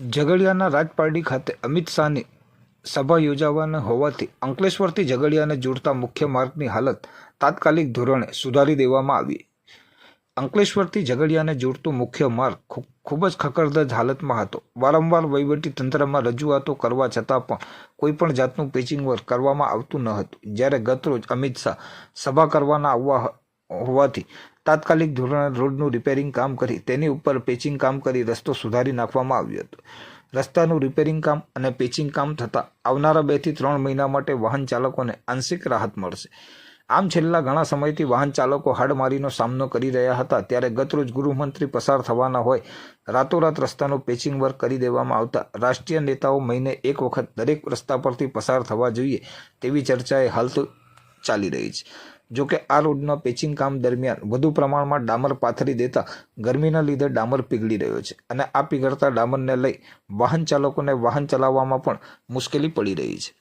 ઝઘડિયાના રાજપારડી ખાતે અમિત શાહની સભા યોજાવાના હોવાથી અંકલેશ્વરથી ઝઘડિયાને જોડતા મુખ્ય માર્ગની હાલત તાત્કાલિક ધોરણે સુધારી દેવામાં આવી. અંકલેશ્વરથી ઝઘડિયાને જોડતો મુખ્ય માર્ગ ખૂબ જ ખકરદજ હાલતમાં હતો. વારંવાર વહીવટી તંત્રમાં રજૂઆતો કરવા છતાં પણ કોઈપણ જાતનું પેચિંગ વર્ક કરવામાં આવતું ન હતું. જ્યારે ગતરોજ અમિત શાહ સભા કરવાના આવવા હોવાથી તાત્કાલિક ધોરણે રોડનું રિપેરિંગ કામ કરી તેની ઉપર પેચિંગ કામ કરી રસ્તો સુધારી નાખવામાં આવ્યો હતો. રસ્તાનું રિપેરિંગ કામ અને પેચિંગ કામ થતાં આવનારા બેથી ત્રણ મહિના માટે વાહન ચાલકોને આંશિક રાહત મળશે. આમ છેલ્લા ઘણા સમયથી વાહન ચાલકો હાડમારીનો સામનો કરી રહ્યા હતા. ત્યારે ગતરોજ ગૃહમંત્રી પસાર થવાના હોય, રાતોરાત રસ્તાનું પેચિંગ વર્ક કરી દેવામાં આવતા રાષ્ટ્રીય નેતાઓ મહિને એક વખત દરેક રસ્તા પરથી પસાર થવા જોઈએ તેવી ચર્ચાએ હાલ તો ચાલી રહી છે. જોકે આ રોડના પેચિંગ કામ દરમિયાન વધુ પ્રમાણમાં ડામર પાથરી દેતા ગરમીના લીધે ડામર પીગળી રહ્યો છે અને આ પીગળતા ડામરને લઈ વાહન ચાલકોને વાહન ચલાવવામાં પણ મુશ્કેલી પડી રહી છે.